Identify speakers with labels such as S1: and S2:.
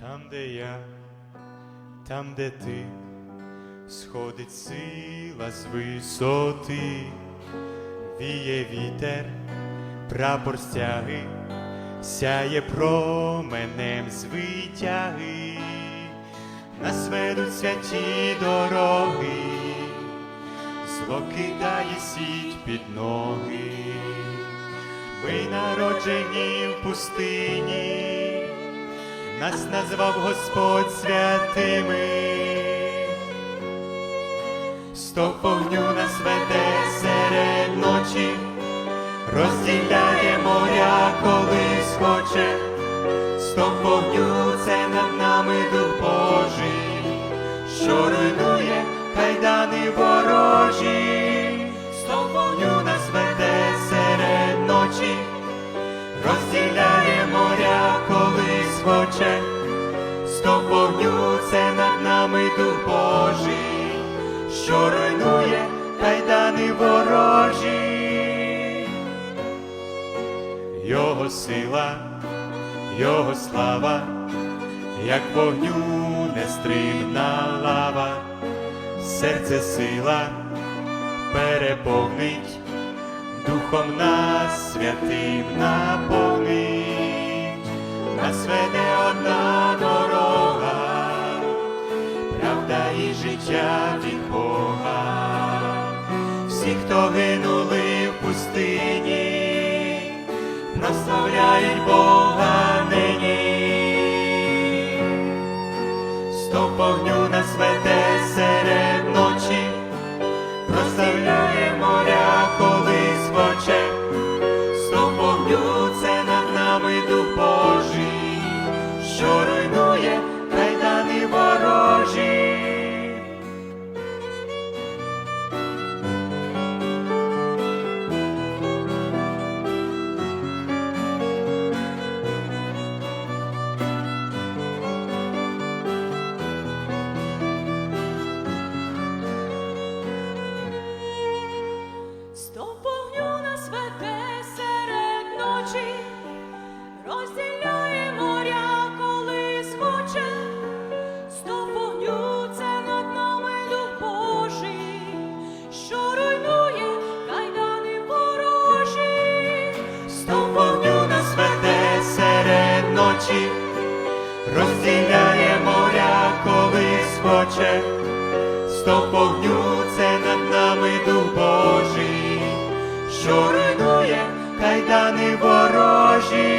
S1: Там, де я, там, де ти, сходить сила з висоти, віє вітер, прапор стяги, сяє променем звитяги, нас ведуть святі дороги, зло кидає сіть під ноги, ми народжені в пустині нас назвав Господь святими, Стовп вогню нас веде серед ночі, розділяє моря, коли вогню це над нами дух Божий, що руйнує кайдани ворожі. Його сила, Його слава, як вогню нестримна лава, серце сила переповнить. Духом нас святим наповнить, і життя від Бога. Всі, хто гинули в пустині, прославляють Бога нині. сто вогню ночі, розділяє моря, коли схоче. Стовп вогню це над нами дух Божий, що руйнує кайдани ворожі.